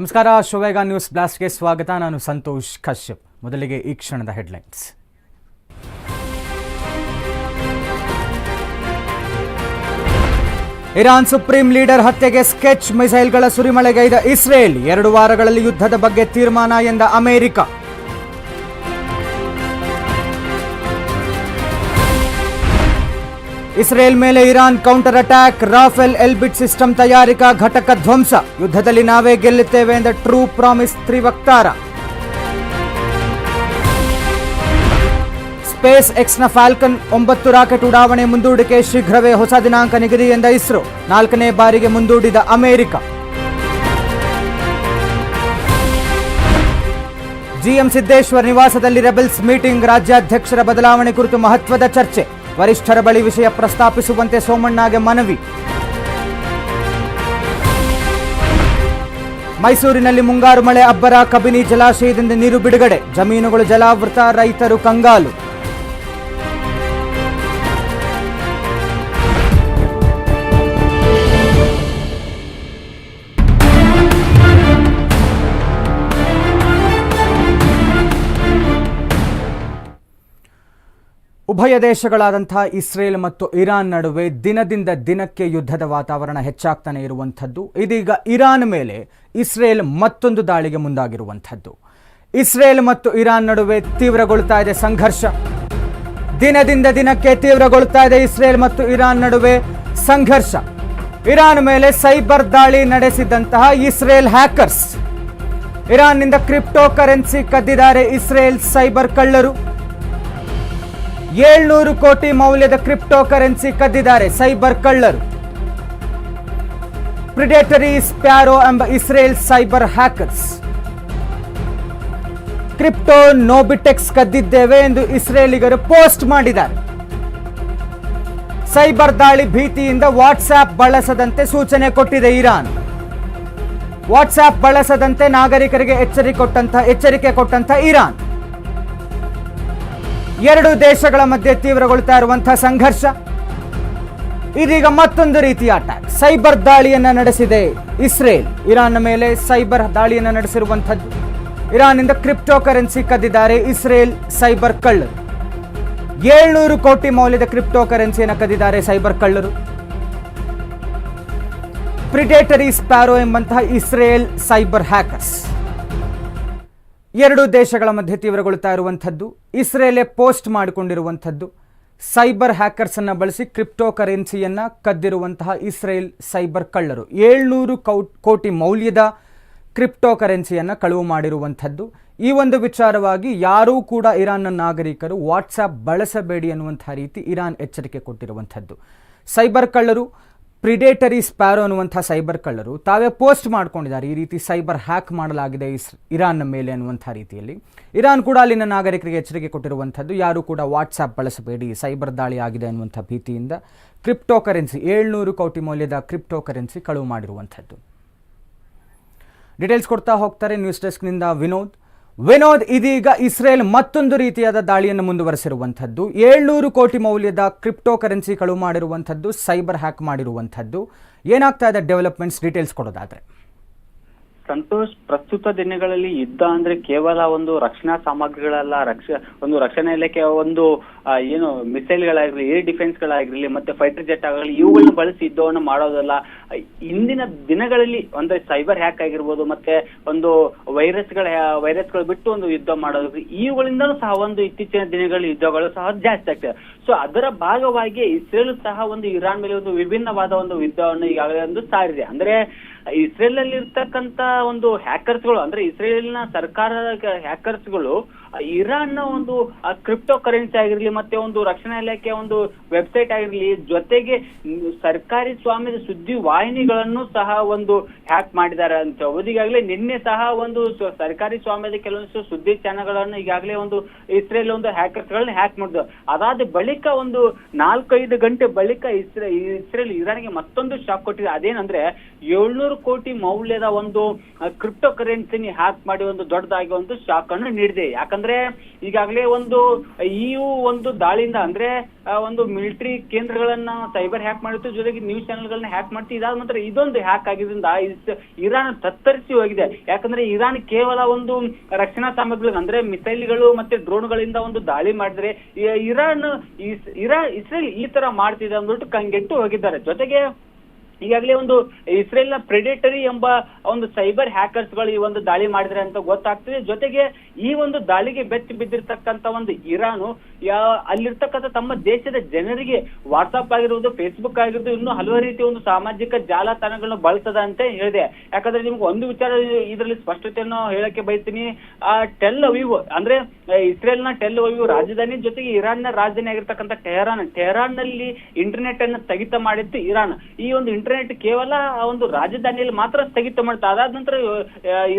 ನಮಸ್ಕಾರ, ಶೋವೇಗ ನ್ಯೂಸ್ ಬ್ಲಾಸ್ಟ್ಗೆ ಸ್ವಾಗತ. ನಾನು ಸಂತೋಷ್ ಕಶ್ಯಪ್. ಮೊದಲಿಗೆ ಈ ಕ್ಷಣದ ಹೆಡ್ಲೈನ್ಸ್. ಇರಾನ್ ಸುಪ್ರೀಂ ಲೀಡರ್ ಹತ್ಯೆಗೆ ಸ್ಕೆಚ್ ಮಿಸೈಲ್ಗಳ ಸುರಿಮಳೆಗೈದ ಇಸ್ರೇಲ್ ಎರಡು ವಾರಗಳಲ್ಲಿ ಯುದ್ಧದ ಬಗ್ಗೆ ತೀರ್ಮಾನ ಎಂದ ಅಮೆರಿಕ. ಇಸ್ರೇಲ್ ಮೇಲೆ Iran counter attack Rafael Elbit system ತಯಾರಿಕಾ ಘಟಕ ಧ್ವಂಸ. ಯುದ್ಧದಲ್ಲಿ ನಾವೇ ಗೆಲ್ಲುತ್ತೇವೆ ಎಂದ ಟ್ರೂ ಪ್ರಾಮಿಸ್ ತ್ರಿವಕ್ತಾರ. ಸ್ಪೇಸ್ ಎಕ್ಸ್ನ ಫಾಲ್ಕನ್ ಒಂಬತ್ತು ರಾಕೆಟ್ ಉಡಾವಣೆ ಮುಂದೂಡಿಕೆ ಶೀಘ್ರವೇ ಹೊಸ ದಿನಾಂಕ ನಿಗದಿ ಎಂದ ಇಸ್ರೋ. ನಾಲ್ಕನೇ ಬಾರಿಗೆ ಮುಂದೂಡಿದ ಅಮೆರಿಕ. ಜಿಎಂ ಸಿದ್ದೇಶ್ವರ್ ನಿವಾಸದಲ್ಲಿ ರೆಬೆಲ್ಸ್ ಮೀಟಿಂಗ್, ರಾಜ್ಯಾಧ್ಯಕ್ಷರ ಬದಲಾವಣೆ ಕುರಿತು ಮಹತ್ವದ ಚರ್ಚೆ. ವರಿಷ್ಠರ ಬಳಿ ವಿಷಯ ಪ್ರಸ್ತಾಪಿಸುವಂತೆ ಸೋಮಣ್ಣಗೆ ಮನವಿ. ಮೈಸೂರಿನಲ್ಲಿ ಮುಂಗಾರು ಮಳೆ ಅಬ್ಬರ ಕಬಿನಿ ಜಲಾಶಯದಿಂದ ನೀರು ಬಿಡುಗಡೆ. ಜಮೀನುಗಳು ಜಲಾವೃತ, ರೈತರು ಕಂಗಾಲು. ಉಭಯ ದೇಶಗಳಾದಂಥ ಇಸ್ರೇಲ್ ಮತ್ತು ಇರಾನ್ ನಡುವೆ ದಿನದಿಂದ ದಿನಕ್ಕೆ ಯುದ್ಧದ ವಾತಾವರಣ ಹೆಚ್ಚಾಗ್ತಾನೆ ಇರುವಂಥದ್ದು. ಇದೀಗ ಇರಾನ್ ಮೇಲೆ ಇಸ್ರೇಲ್ ಮತ್ತೊಂದು ದಾಳಿಗೆ ಮುಂದಾಗಿರುವಂಥದ್ದು. ಇಸ್ರೇಲ್ ಮತ್ತು ಇರಾನ್ ನಡುವೆ ತೀವ್ರಗೊಳ್ತಾ ಇದೆ ಸಂಘರ್ಷ. ದಿನದಿಂದ ದಿನಕ್ಕೆ ತೀವ್ರಗೊಳ್ತಾ ಇದೆ ಇಸ್ರೇಲ್ ಮತ್ತು ಇರಾನ್ ನಡುವೆ ಸಂಘರ್ಷ. ಇರಾನ್ ಮೇಲೆ ಸೈಬರ್ ದಾಳಿ ನಡೆಸಿದಂತಹ ಇಸ್ರೇಲ್ ಹ್ಯಾಕರ್ಸ್. ಇರಾನ್ನಿಂದ ಕ್ರಿಪ್ಟೋ ಕರೆನ್ಸಿ ಕದ್ದಿದ್ದಾರೆ ಇಸ್ರೇಲ್ ಸೈಬರ್ ಕಳ್ಳರು. ಏಳ್ನೂರು ಕೋಟಿ ಮೌಲ್ಯದ ಕ್ರಿಪ್ಟೋ ಕರೆನ್ಸಿ ಕದ್ದಿದ್ದಾರೆ ಸೈಬರ್ ಕಳ್ಳರು. ಪ್ರಿಡೇಟರಿ ಸ್ಪ್ಯಾರೋ ಎಂಬ Israel cyber hackers. Crypto Nobitex ಕದ್ದಿದ್ದೇವೆ ಎಂದು ಇಸ್ರೇಲಿಗರು ಪೋಸ್ಟ್ ಮಾಡಿದ್ದಾರೆ. ಸೈಬರ್ ದಾಳಿ ಭೀತಿಯಿಂದ ವಾಟ್ಸ್ಆಪ್ ಬಳಸದಂತೆ ಸೂಚನೆ ಕೊಟ್ಟಿದೆ ಇರಾನ್. ವಾಟ್ಸ್ಆಪ್ ಬಳಸದಂತೆ ನಾಗರಿಕರಿಗೆ ಎಚ್ಚರಿಕೆ ಕೊಟ್ಟಂತ ಎಚ್ಚರಿಕೆ ಕೊಟ್ಟಂತ ಇರಾನ್. ಎರಡು ದೇಶಗಳ ಮಧ್ಯೆ ತೀವ್ರಗೊಳ್ತಾ ಇರುವಂತಹ ಸಂಘರ್ಷ. ಇದೀಗ ಮತ್ತೊಂದು ರೀತಿಯ ಅಟ್ಯಾಕ್ ಸೈಬರ್ ದಾಳಿಯನ್ನ ನಡೆಸಿದೆ ಇಸ್ರೇಲ್. ಇರಾನ್ ಮೇಲೆ ಸೈಬರ್ ದಾಳಿಯನ್ನ ನಡೆಸಿರುವಂಥದ್ದು. ಇರಾನ್ನಿಂದ ಕ್ರಿಪ್ಟೋ ಕರೆನ್ಸಿ ಕದ್ದಿದ್ದಾರೆ ಇಸ್ರೇಲ್ ಸೈಬರ್ ಕಳ್ಳರು. ಏಳ್ನೂರು ಕೋಟಿ ಮೌಲ್ಯದ ಕ್ರಿಪ್ಟೋ ಕರೆನ್ಸಿಯನ್ನು ಕದ್ದಿದ್ದಾರೆ ಸೈಬರ್ ಕಳ್ಳರು. ಪ್ರಿಡೇಟರಿ ಸ್ಪ್ಯಾರೋ ಎಂಬಂತಹ ಇಸ್ರೇಲ್ ಸೈಬರ್ ಹ್ಯಾಕರ್ಸ್. ಎರಡು ದೇಶಗಳ ಮಧ್ಯೆ ತೀವ್ರಗೊಳ್ತಾ ಇರುವಂಥದ್ದು, ಇಸ್ರೇಲೇ ಪೋಸ್ಟ್ ಮಾಡಿಕೊಂಡಿರುವಂಥದ್ದು. ಸೈಬರ್ ಹ್ಯಾಕರ್ಸನ್ನು ಬಳಸಿ ಕ್ರಿಪ್ಟೋ ಕರೆನ್ಸಿಯನ್ನು ಕದ್ದಿರುವಂತಹ ಇಸ್ರೇಲ್ ಸೈಬರ್ ಕಳ್ಳರು. ಏಳ್ನೂರು ಕೋಟಿ ಮೌಲ್ಯದ ಕ್ರಿಪ್ಟೋ ಕರೆನ್ಸಿಯನ್ನು ಕಳುವು ಮಾಡಿರುವಂಥದ್ದು. ಈ ಒಂದು ವಿಚಾರವಾಗಿ ಯಾರೂ ಕೂಡ ಇರಾನ್ನ ನಾಗರಿಕರು ವಾಟ್ಸಾಪ್ ಬಳಸಬೇಡಿ ಅನ್ನುವಂಥ ರೀತಿ ಇರಾನ್ ಎಚ್ಚರಿಕೆ ಕೊಟ್ಟಿರುವಂಥದ್ದು. ಸೈಬರ್ ಕಳ್ಳರು ಪ್ರಿಡೇಟರಿ ಸ್ಪ್ಯಾರೋ ಅನ್ನುವಂಥ ಸೈಬರ್ ಕಳ್ಳರು ತಾವೇ ಪೋಸ್ಟ್ ಮಾಡ್ಕೊಂಡಿದ್ದಾರೆ. ಈ ರೀತಿ ಸೈಬರ್ ಹ್ಯಾಕ್ ಮಾಡಲಾಗಿದೆ ಇಸ್, ಇರಾನ್ನ ಮೇಲೆ ಅನ್ನುವಂಥ ರೀತಿಯಲ್ಲಿ. ಇರಾನ್ ಕೂಡ ಅಲ್ಲಿನ ನಾಗರಿಕರಿಗೆ ಎಚ್ಚರಿಕೆ ಕೊಟ್ಟಿರುವಂಥದ್ದು. ಯಾರೂ ಕೂಡ ವಾಟ್ಸಾಪ್ ಬಳಸಬೇಡಿ. ಸೈಬರ್ ದಾಳಿ ಆಗಿದೆ ಅನ್ನುವಂಥ ಭೀತಿಯಿಂದ ಕ್ರಿಪ್ಟೋ ಕರೆನ್ಸಿ ಏಳ್ನೂರು ಕೋಟಿ ಮೌಲ್ಯದ ಕ್ರಿಪ್ಟೋ ಕರೆನ್ಸಿ ಕಳುವು ಮಾಡಿರುವಂಥದ್ದು. ಡೀಟೇಲ್ಸ್ ಕೊಡ್ತಾ ಹೋಗ್ತಾರೆ. ನ್ಯೂಸ್ ಡೆಸ್ಕ್ನಿಂದ ವಿನೋದ್. ವಿನೋದ್ ಇದೀಗ ಇಸ್ರೇಲ್ ಮತ್ತೊಂದು ರೀತಿಯಾದ ದಾಳಿಯನ್ನು ಮುಂದುವರೆಸಿರುವಂಥದ್ದು. ಏಳ್ನೂರು ಕೋಟಿ ಮೌಲ್ಯದ ಕ್ರಿಪ್ಟೋ ಕರೆನ್ಸಿ ಕಳುವು ಮಾಡಿರುವಂಥದ್ದು, ಸೈಬರ್ ಹ್ಯಾಕ್ ಮಾಡಿರುವಂಥದ್ದು. ಏನಾಗ್ತಾ ಇದೆ ಡೆವಲಪ್ಮೆಂಟ್ಸ್ ಡೀಟೇಲ್ಸ್ ಕೊಡೋದಾದ್ರೆ. ಸಂತೋಷ್ ಪ್ರಸ್ತುತ ದಿನಗಳಲ್ಲಿ ಯುದ್ಧ ಅಂದ್ರೆ ಕೇವಲ ಒಂದು ರಕ್ಷಣಾ ಸಾಮಗ್ರಿಗಳಲ್ಲ, ರಕ್ಷ, ಒಂದು ರಕ್ಷಣಾ ಇಲಾಖೆಯ ಒಂದು ಏನು ಏನು ಮಿಸೈಲ್ಗಳಾಗಿರಲಿ ಏರ್ ಡಿಫೆನ್ಸ್ ಗಳಾಗಿರ್ಲಿ ಮತ್ತೆ ಫೈಟರ್ ಜೆಟ್ ಆಗಲಿ ಇವುಗಳನ್ನ ಬಳಸಿ ಯುದ್ಧವನ್ನು ಮಾಡೋದಲ್ಲ. ಇಂದಿನ ದಿನಗಳಲ್ಲಿ ಒಂದು ಸೈಬರ್ ಹ್ಯಾಕ್ ಆಗಿರ್ಬೋದು, ಮತ್ತೆ ಒಂದು ವೈರಸ್ಗಳ, ವೈರಸ್ಗಳು ಬಿಟ್ಟು ಒಂದು ಯುದ್ಧ ಮಾಡೋದು, ಇವುಗಳಿಂದಲೂ ಸಹ ಒಂದು ಇತ್ತೀಚಿನ ದಿನಗಳಲ್ಲಿ ಯುದ್ಧಗಳು ಸಹ ಜಾಸ್ತಿ ಆಗ್ತದೆ. ಸೊ ಅದರ ಭಾಗವಾಗಿ ಇಸ್ರೇಲ್ ಸಹ ಒಂದು ಇರಾನ್ ಮೇಲೆ ಒಂದು ವಿಭಿನ್ನವಾದ ಒಂದು ಯುದ್ಧವನ್ನು ಈಗಾಗಲೇ ಒಂದು ಸಾರಿದೆ. ಅಂದ್ರೆ ಇಸ್ರೇಲ್ ಅಲ್ಲಿ ಇರ್ತಕ್ಕಂತ ಒಂದು ಹ್ಯಾಕರ್ಸ್ಗಳು ಅಂದ್ರೆ ಇಸ್ರೇಲ್ನ ಸರ್ಕಾರದ ಹ್ಯಾಕರ್ಸ್ಗಳು ಇರಾನ್ ಒಂದು ಕ್ರಿಪ್ಟೋ ಕರೆನ್ಸಿ ಆಗಿರ್ಲಿ ಮತ್ತೆ ಒಂದು ರಕ್ಷಣಾ ಇಲಾಖೆಯ ಒಂದು ವೆಬ್ಸೈಟ್ ಆಗಿರ್ಲಿ, ಜೊತೆಗೆ ಸರ್ಕಾರಿ ಸ್ವಾಮ್ಯದ ಸುದ್ದಿ ವಾಹಿನಿಗಳನ್ನು ಸಹ ಒಂದು ಹ್ಯಾಕ್ ಮಾಡಿದ್ದಾರೆ. ಅಂತ ಈಗಾಗಲೇ ನಿನ್ನೆ ಸಹ ಒಂದು ಸರ್ಕಾರಿ ಸ್ವಾಮ್ಯದ ಕೆಲವೊಂದಿಷ್ಟು ಸುದ್ದಿ ಚಾನೆಲ್ಗಳನ್ನು ಈಗಾಗಲೇ ಒಂದು ಇಸ್ರೇಲ್ ಒಂದು ಹ್ಯಾಕರ್ಸ್ ಗಳನ್ನ ಹ್ಯಾಕ್ ಮಾಡಿದ್ರು ಅದಾದ ಬಳಿಕ ಒಂದು ನಾಲ್ಕೈದು ಗಂಟೆ ಬಳಿಕ ಇಸ್ರೇ, ಇಸ್ರೇಲ್ ಇರಾನ್ಗೆ ಮತ್ತೊಂದು ಶಾಕ್ ಕೊಟ್ಟಿದೆ. ಅದೇನಂದ್ರೆ ಏಳ್ನೂರು ಕೋಟಿ ಮೌಲ್ಯದ ಒಂದು ಕ್ರಿಪ್ಟೋ ಕರೆನ್ಸಿನಿ ಹ್ಯಾಕ್ ಮಾಡಿ ಒಂದು ದೊಡ್ಡದಾಗಿ ಒಂದು ಶಾಕ್ ಅನ್ನು ನೀಡಿದೆ. ಯಾಕಂದ್ರೆ ಯಾಕಂದ್ರೆ ಈಗಾಗಲೇ ಒಂದು ಈ ಒಂದು ದಾಳಿಯಿಂದ ಅಂದ್ರೆ ಒಂದು ಮಿಲಿಟರಿ ಕೇಂದ್ರಗಳನ್ನ ಸೈಬರ್ ಹ್ಯಾಕ್ ಮಾಡಿತ್ತು, ಜೊತೆಗೆ ನ್ಯೂಸ್ ಚಾನೆಲ್ಗಳನ್ನ ಹ್ಯಾಕ್ ಮಾಡ್ತಿ, ಇದಾದ ನಂತರ ಇದೊಂದು ಹ್ಯಾಕ್ ಆಗಿದ್ರಿಂದ ಇರಾನ್ ತತ್ತರಿಸಿ ಹೋಗಿದೆ. ಯಾಕಂದ್ರೆ ಇರಾನ್ ಕೇವಲ ಒಂದು ರಕ್ಷಣಾ ಸಾಮಗ್ರಿಗಳು ಅಂದ್ರೆ ಮಿಸೈಲ್ಗಳು ಮತ್ತೆ ಡ್ರೋನ್ಗಳಿಂದ ಒಂದು ದಾಳಿ ಮಾಡಿದ್ರೆ ಇರಾನ್ ಇರಾನ್ ಇಸ್ರೇಲ್ ಈ ತರ ಮಾಡ್ತಿದೆ ಅಂದ್ಬಿಟ್ಟು ಕಂಗೆಟ್ಟು ಹೋಗಿದ್ದಾರೆ. ಜೊತೆಗೆ ಈಗಾಗಲೇ ಒಂದು ಇಸ್ರೇಲ್ನ ಪ್ರೆಡೇಟರಿ ಎಂಬ ಒಂದು ಸೈಬರ್ ಹ್ಯಾಕರ್ಸ್ಗಳು ಈ ಒಂದು ದಾಳಿ ಮಾಡಿದ್ರೆ ಅಂತ ಗೊತ್ತಾಗ್ತದೆ. ಜೊತೆಗೆ ಈ ಒಂದು ದಾಳಿಗೆ ಬೆಚ್ಚಿ ಬಿದ್ದಿರ್ತಕ್ಕಂತ ಒಂದು ಇರಾನು ಅಲ್ಲಿರ್ತಕ್ಕಂಥ ತಮ್ಮ ದೇಶದ ಜನರಿಗೆ ವಾಟ್ಸ್ಆಪ್ ಆಗಿರ್ಬೋದು ಫೇಸ್ಬುಕ್ ಆಗಿರ್ಬೋದು, ಇನ್ನೂ ಹಲವು ರೀತಿಯ ಒಂದು ಸಾಮಾಜಿಕ ಜಾಲತಾಣಗಳನ್ನ ಬಳಸದ ಅಂತ ಹೇಳಿದೆ. ಯಾಕಂದ್ರೆ ನಿಮ್ಗೆ ಒಂದು ವಿಚಾರ ಇದರಲ್ಲಿ ಸ್ಪಷ್ಟತೆಯನ್ನು ಹೇಳಕ್ಕೆ ಬಯಸ್ತೀನಿ. ಆ ಟೆಲ್ ಅವಿವ್ ಅಂದ್ರೆ ಇಸ್ರೇಲ್ ಇಸ್ರೇಲ್ನ ಟೆಲ್ ಅವಿವ್ ರಾಜಧಾನಿ ಜೊತೆಗೆ ಇರಾನ್ನ ರಾಜಧಾನಿ ಆಗಿರ್ತಕ್ಕಂಥ ಟೆಹರಾನ್ ಟೆಹರಾನ್ನಲ್ಲಿ ಇಂಟರ್ನೆಟ್ ಅನ್ನ ಸ್ಥಗಿತ ಮಾಡಿತ್ತು ಇರಾನ್. ಈ ಒಂದು ಇಂಟರ್ನೆಟ್ ಕೇವಲ ಒಂದು ರಾಜಧಾನಿಯಲ್ಲಿ ಮಾತ್ರ ಸ್ಥಗಿತ ಮಾಡ್ತಾ ಅದಾದ ನಂತರ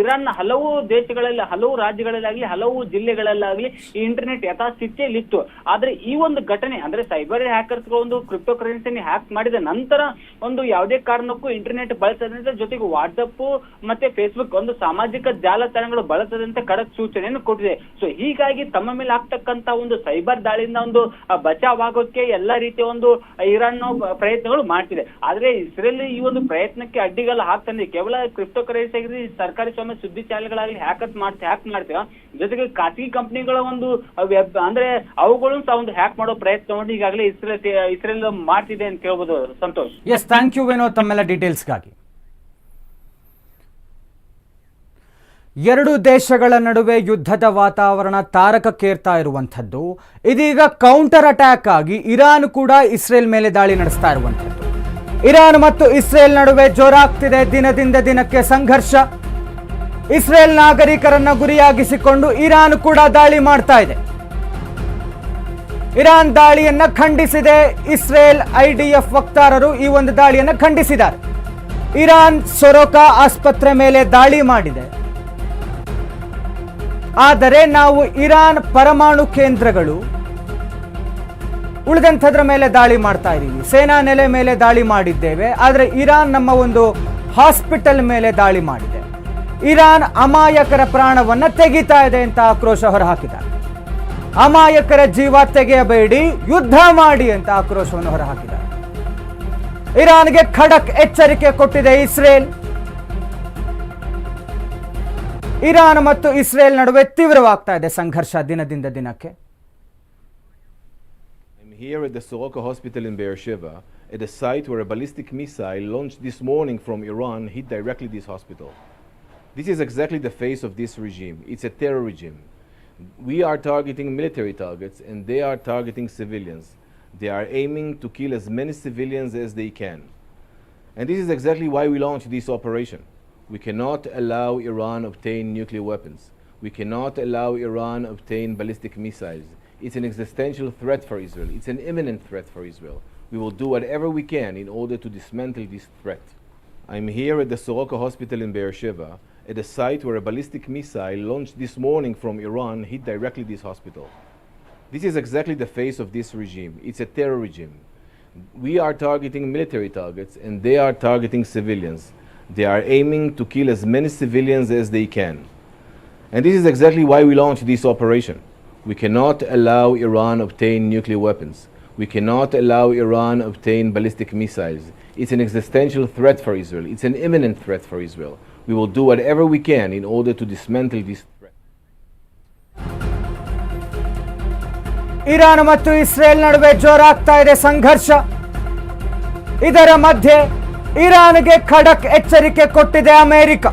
ಇರಾನ್ ಹಲವು ದೇಶಗಳಲ್ಲಿ, ಹಲವು ರಾಜ್ಯಗಳಲ್ಲಾಗ್ಲಿ, ಹಲವು ಜಿಲ್ಲೆಗಳಲ್ಲಾಗ್ಲಿ ಈ ಇಂಟರ್ನೆಟ್ ಯಥಾಸ್ಥಿತಿಯಲ್ಲಿ ಇತ್ತು ಆದ್ರೆ ಈ ಒಂದು ಘಟನೆ, ಅಂದ್ರೆ ಸೈಬರ್ ಹ್ಯಾಕರ್ಸ್ ಒಂದು ಕ್ರಿಪ್ಟೋ ಕರೆನ್ಸಿ ಹ್ಯಾಕ್ ಮಾಡಿದ ನಂತರ ಒಂದು ಯಾವುದೇ ಕಾರಣಕ್ಕೂ ಇಂಟರ್ನೆಟ್ ಬಳಸದಂತೆ ಜೊತೆಗೆ ವಾಟ್ಸಪ್ ಮತ್ತೆ ಫೇಸ್ಬುಕ್ ಒಂದು ಸಾಮಾಜಿಕ ಜಾಲತಾಣಗಳು ಬಳಸದಂತೆ ಖಡಕ್ ಸೂಚನೆಯನ್ನು ಕೊಟ್ಟಿದೆ. ಸೊ ಹೀಗಾಗಿ ತಮ್ಮ ಮೇಲೆ ಆಗ್ತಕ್ಕಂತ ಒಂದು ಸೈಬರ್ ದಾಳಿಯಿಂದ ಒಂದು ಬಚಾವ್ ಆಗೋಕೆ ಎಲ್ಲಾ ರೀತಿಯ ಒಂದು ಇರಾನ್ ಪ್ರಯತ್ನಗಳು ಮಾಡ್ತಿದೆ. ಆದ್ರೆ ಇಸ್ರೇಲ್ ಈ ಒಂದು ಪ್ರಯತ್ನಕ್ಕೆ ಅಡ್ಡಿಗಲ್ಲ ಹಾಕ್ತಾನೆ ಕೇವಲ ಕ್ರಿಪ್ಟೋ ಕರೆನ್ಸಿ ಆಗಿರಲಿ, ಸರ್ಕಾರಿ ಸ್ವಾಮ್ಯ ಸುದ್ದಿ ಚಾನೆಲ್ಗಳಾಗಲಿ ಹ್ಯಾಕ್ ಮಾಡ್ತಾ ಹ್ಯಾಕ್ ಮಾಡ್ತೀವ ಜೊತೆಗೆ ಖಾಸಗಿ ಕಂಪನಿಗಳ ಒಂದು ವೆಬ್ ಅಂದ್ರೆ ಅವುಗಳು ಸಹ ಒಂದು ಹ್ಯಾಕ್ ಮಾಡೋ ಪ್ರಯತ್ನವನ್ನು ಈಗಾಗಲೇ ಇಸ್ರೇಲ್ ಇಸ್ರೇಲ್ ಮಾಡ್ತಿದೆ ಅಂತ ಹೇಳ್ಬೋದು ಸಂತೋಷ್. ಎಸ್ ಥ್ಯಾಂಕ್ ಯು ವೇನೋ ತಮ್ಮೆಲ್ಲ ಡೀಟೇಲ್ಸ್ಗಾಗಿ ಎರಡು ದೇಶಗಳ ನಡುವೆ ಯುದ್ಧದ ವಾತಾವರಣ ತಾರಕಕ್ಕೇರ್ತಾ ಇರುವಂಥದ್ದು. ಇದೀಗ ಕೌಂಟರ್ ಅಟ್ಯಾಕ್ ಆಗಿ ಇರಾನ್ ಕೂಡ ಇಸ್ರೇಲ್ ಮೇಲೆ ದಾಳಿ ನಡೆಸ್ತಾ ಇರುವಂಥದ್ದು. ಇರಾನ್ ಮತ್ತು ಇಸ್ರೇಲ್ ನಡುವೆ ಜೋರಾಗ್ತಿದೆ ದಿನದಿಂದ ದಿನಕ್ಕೆ ಸಂಘರ್ಷ. ಇಸ್ರೇಲ್ ನಾಗರಿಕರನ್ನ ಗುರಿಯಾಗಿಸಿಕೊಂಡು ಇರಾನ್ ಕೂಡ ದಾಳಿ ಮಾಡ್ತಾ ಇದೆ. ಇರಾನ್ ದಾಳಿಯನ್ನ ಖಂಡಿಸಿದೆ ಇಸ್ರೇಲ್ ಐಡಿಎಫ್ ವಕ್ತಾರರು ಈ ಒಂದು ದಾಳಿಯನ್ನು ಖಂಡಿಸಿದ್ದಾರೆ. ಇರಾನ್ ಸೊರೋಕಾ ಆಸ್ಪತ್ರೆ ಮೇಲೆ ದಾಳಿ ಮಾಡಿದೆ. ಆದರೆ ನಾವು ಇರಾನ್ ಪರಮಾಣು ಕೇಂದ್ರಗಳು ಉಳಿದಂಥದ್ರ ಮೇಲೆ ದಾಳಿ ಮಾಡ್ತಾ ಇದ್ದೀವಿ. ಸೇನಾ ನೆಲೆ ಮೇಲೆ ದಾಳಿ ಮಾಡಿದ್ದೇವೆ, ಆದರೆ ಇರಾನ್ ನಮ್ಮ ಒಂದು ಹಾಸ್ಪಿಟಲ್ ಮೇಲೆ ದಾಳಿ ಮಾಡಿದೆ. ಇರಾನ್ ಅಮಾಯಕರ ಪ್ರಾಣವನ್ನು ತೆಗಿತಾ ಇದೆ ಅಂತ ಆಕ್ರೋಶ ಹೊರಹಾಕಿದ್ದಾರೆ. ಅಮಾಯಕರ ಜೀವ ತೆಗೆಯಬೇಡಿ, ಯುದ್ಧ ಮಾಡಿ ಅಂತ ಆಕ್ರೋಶವನ್ನು ಹೊರಹಾಕಿದ್ದಾರೆ. ಇರಾನ್ಗೆ ಖಡಕ್ ಎಚ್ಚರಿಕೆ ಕೊಟ್ಟಿದೆ ಇಸ್ರೇಲ್. ಇರಾನ್ ಮತ್ತು ಇಸ್ರೇಲ್ ನಡುವೆ ತೀವ್ರವಾಗ್ತಾ ಇದೆ ಸಂಘರ್ಷ ದಿನದಿಂದ ದಿನಕ್ಕೆ. Here at the Soroka Hospital in Beersheba, at a site where a ballistic missile launched this morning from Iran hit directly this hospital. This is exactly the face of this regime. It's a terror regime. We are targeting military targets and they are targeting civilians. They are aiming to kill as many civilians as they can. And this is exactly why we launched this operation. We cannot allow Iran obtain nuclear weapons. We cannot allow Iran obtain ballistic missiles. It's an existential threat for Israel. It's an imminent threat for Israel. We will do whatever we can in order to dismantle this threat. I'm here at the Soroka Hospital in Beersheba, at a site where a ballistic missile launched this morning from Iran hit directly this hospital. This is exactly the face of this regime. It's a terror regime. We are targeting military targets and they are targeting civilians. They are aiming to kill as many civilians as they can. And this is exactly why we launched this operation. We cannot allow Iran obtain nuclear weapons. We cannot allow Iran obtain ballistic missiles. It's an existential threat for Israel. It's an imminent threat for Israel. We will do whatever we can in order to dismantle this threat. Iran ಮತ್ತು Israel ನಡುವೆ ಜೋರಾಗ್ತಾ ಇದೆ ಸಂಘರ್ಷ ಇದರ ಮಧ್ಯೆ ಇರಾನ್ಗೆ ಖಡಕ್ ಎಚ್ಚರಿಕೆ ಕೊಟ್ಟಿದೆ ಅಮೆರಿಕ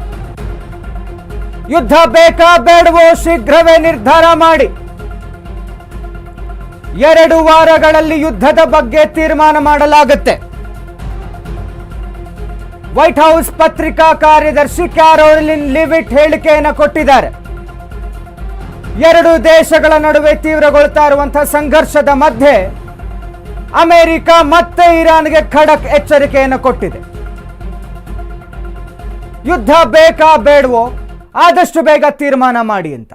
ಯುದ್ಧ ಬೇಕಾ ಬೇಡವೋ ಶೀಘ್ರವೇ ನಿರ್ಧಾರ ಮಾಡಿ ಎರಡು ವಾರಗಳಲ್ಲಿ ಯುದ್ಧದ ಬಗ್ಗೆ ತೀರ್ಮಾನ ಮಾಡಲಾಗುತ್ತೆ. ವೈಟ್ ಹೌಸ್ ಪತ್ರಿಕಾ ಕಾರ್ಯದರ್ಶಿ ಕ್ಯಾರೋಲಿನ್ ಲಿವಿಟ್ ಹೇಳಿಕೆಯನ್ನು ಕೊಟ್ಟಿದ್ದಾರೆ. ಎರಡು ದೇಶಗಳ ನಡುವೆ ತೀವ್ರಗೊಳ್ತಾ ಇರುವಂತಹ ಸಂಘರ್ಷದ ಮಧ್ಯೆ ಅಮೆರಿಕ ಮತ್ತೆ ಇರಾನ್ಗೆ ಖಡಕ್ ಎಚ್ಚರಿಕೆಯನ್ನು ಕೊಟ್ಟಿದೆ. ಯುದ್ಧ ಬೇಕಾ ಬೇಡವೋ, ಆದಷ್ಟು ಬೇಗ ತೀರ್ಮಾನ ಮಾಡಿ ಅಂತ.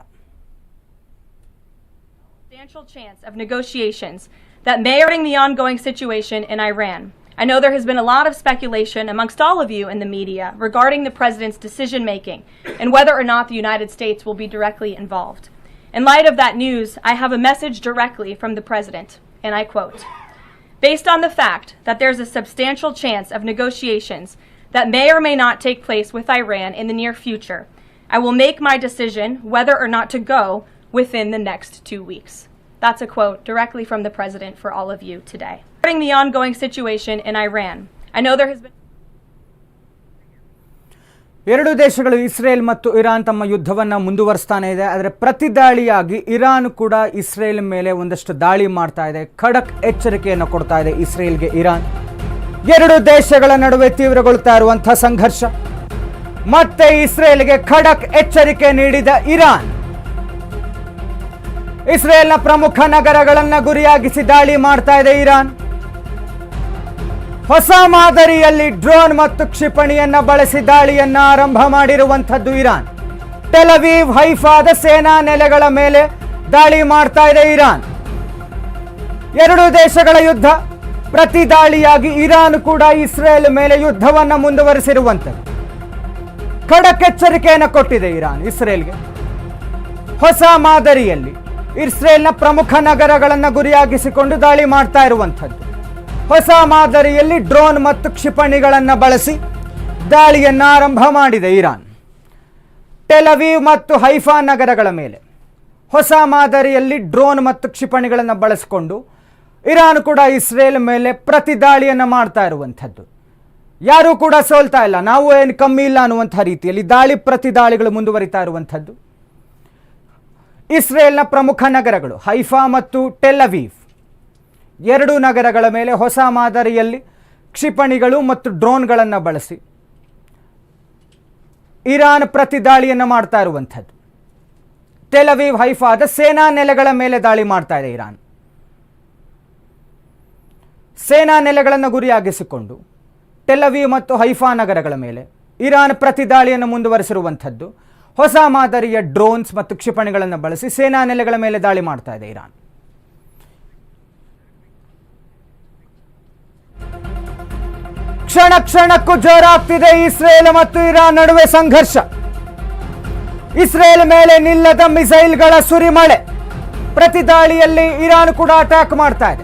Chance of negotiations that may meriting the ongoing situation in Iran. I know there has been a lot of speculation amongst all of you in the media regarding the president's decision making and whether or not the United States will be directly involved. In light of that news, I have a message directly from the President, and I quote Based on the fact that there's a substantial chance of negotiations that may or may not take place with Iran in the near future, I will make my decision whether or not to go within the next two weeks. That's a quote directly from the President for all of you today. Regarding the ongoing situation in Iran, I know there has been. ಎರಡು ದೇಶಗಳು Israel ಮತ್ತು Iran ತಮ್ಮ ಯುದ್ಧವನ್ನು ಮುಂದುವರಿಸ್ತಾನೆ ಇದೆ ಆದರೆ ಪ್ರತಿದಾಳಿಯಾಗಿ Iran ಕೂಡ Israel ಮೇಲೆ ಒಂದಷ್ಟು ದಾಳಿ ಮಾಡ್ತಾ ಇದೆ ಖಡಕ್ ಎಚ್ಚರಿಕೆಯನ್ನು ಕೊಡ್ತಾ ಇದೆ ಇಸ್ರೇಲ್ಗೆ ಇರಾನ್ ಎರಡು ದೇಶಗಳ ನಡುವೆ ತೀವ್ರಗೊಳ್ತಾ ಇರುವಂತಹ ಸಂಘರ್ಷ ಮತ್ತೆ ಇಸ್ರೇಲ್ಗೆ ಖಡಕ್ ಎಚ್ಚರಿಕೆ ನೀಡಿದ ಇರಾನ್ ಇಸ್ರೇಲ್ನ ಪ್ರಮುಖ ನಗರಗಳನ್ನು ಗುರಿಯಾಗಿಸಿ ದಾಳಿ ಮಾಡ್ತಾ ಇದೆ ಇರಾನ್. ಹೊಸ ಮಾದರಿಯಲ್ಲಿ ಡ್ರೋನ್ ಮತ್ತು ಕ್ಷಿಪಣಿಯನ್ನ ಬಳಸಿ ದಾಳಿಯನ್ನು ಆರಂಭ ಮಾಡಿರುವಂಥದ್ದು ಇರಾನ್. ಟೆಲವೀವ್ ಹೈಫಾದ ಸೇನಾ ನೆಲೆಗಳ ಮೇಲೆ ದಾಳಿ ಮಾಡ್ತಾ ಇದೆ ಇರಾನ್. ಎರಡು ದೇಶಗಳ ಯುದ್ಧ, ಪ್ರತಿ ದಾಳಿಯಾಗಿ ಇರಾನ್ ಕೂಡ ಇಸ್ರೇಲ್ ಮೇಲೆ ಯುದ್ಧವನ್ನ ಮುಂದುವರಿಸಿರುವಂಥದ್ದು ಖಡಕ್ ಎಚ್ಚರಿಕೆಯನ್ನು ಕೊಟ್ಟಿದೆ ಇರಾನ್ ಇಸ್ರೇಲ್ಗೆ. ಹೊಸ ಮಾದರಿಯಲ್ಲಿ ಇಸ್ರೇಲ್ನ ಪ್ರಮುಖ ನಗರಗಳನ್ನು ಗುರಿಯಾಗಿಸಿಕೊಂಡು ದಾಳಿ ಮಾಡ್ತಾ ಇರುವಂಥದ್ದು. ಹೊಸ ಮಾದರಿಯಲ್ಲಿ ಡ್ರೋನ್ ಮತ್ತು ಕ್ಷಿಪಣಿಗಳನ್ನು ಬಳಸಿ ದಾಳಿಯನ್ನು ಆರಂಭ ಮಾಡಿದೆ ಇರಾನ್. ಟೆಲವೀವ್ ಮತ್ತು ಹೈಫಾ ನಗರಗಳ ಮೇಲೆ ಹೊಸ ಮಾದರಿಯಲ್ಲಿ ಡ್ರೋನ್ ಮತ್ತು ಕ್ಷಿಪಣಿಗಳನ್ನು ಬಳಸಿಕೊಂಡು ಇರಾನ್ ಕೂಡ ಇಸ್ರೇಲ್ ಮೇಲೆ ಪ್ರತಿ ದಾಳಿಯನ್ನು ಮಾಡ್ತಾ ಇರುವಂಥದ್ದು. ಯಾರೂ ಕೂಡ ಸೋಲ್ತಾ ಇಲ್ಲ. ನಾವು ಏನು ಕಮ್ಮಿ ಇಲ್ಲ ಅನ್ನುವಂಥ ರೀತಿಯಲ್ಲಿ ದಾಳಿ ಪ್ರತಿ ದಾಳಿಗಳು ಮುಂದುವರಿತಾ ಇರುವಂಥದ್ದು. ಇಸ್ರೇಲ್ನ ಪ್ರಮುಖ ನಗರಗಳು ಹೈಫಾ ಮತ್ತು ಟೆಲವೀವ್ ಎರಡು ನಗರಗಳ ಮೇಲೆ ಹೊಸ ಮಾದರಿಯಲ್ಲಿ ಕ್ಷಿಪಣಿಗಳು ಮತ್ತು ಡ್ರೋನ್ಗಳನ್ನು ಬಳಸಿ ಇರಾನ್ ಪ್ರತಿ ದಾಳಿಯನ್ನು ಮಾಡ್ತಾ ಇರುವಂಥದ್ದು. ಟೆಲವೀವ್ ಹೈಫಾದ ಸೇನಾ ನೆಲೆಗಳ ಮೇಲೆ ದಾಳಿ ಮಾಡ್ತಾ ಇದೆ ಇರಾನ್. ಸೇನಾ ನೆಲೆಗಳನ್ನು ಗುರಿಯಾಗಿಸಿಕೊಂಡು ಟೆಲವೀವ್ ಮತ್ತು ಹೈಫಾ ನಗರಗಳ ಮೇಲೆ ಇರಾನ್ ಪ್ರತಿ ದಾಳಿಯನ್ನು ಮುಂದುವರಿಸಿರುವಂಥದ್ದು. ಹೊಸ ಮಾದರಿಯ ಡ್ರೋನ್ಸ್ ಮತ್ತು ಕ್ಷಿಪಣಿಗಳನ್ನು ಬಳಸಿ ಸೇನಾ ನೆಲೆಗಳ ಮೇಲೆ ದಾಳಿ ಮಾಡ್ತಾ ಇದೆ ಇರಾನ್. ಕ್ಷಣ ಕ್ಷಣಕ್ಕೂ ಜೋರಾಗ್ತಿದೆ ಇಸ್ರೇಲ್ ಮತ್ತು ಇರಾನ್ ನಡುವೆ ಸಂಘರ್ಷ. ಇಸ್ರೇಲ್ ಮೇಲೆ ನಿಲ್ಲದ ಮಿಸೈಲ್ಗಳ ಸುರಿಮಳೆ. ಪ್ರತಿ ದಾಳಿಯಲ್ಲಿ ಇರಾನ್ ಕೂಡ ಅಟ್ಯಾಕ್ ಮಾಡ್ತಾ ಇದೆ.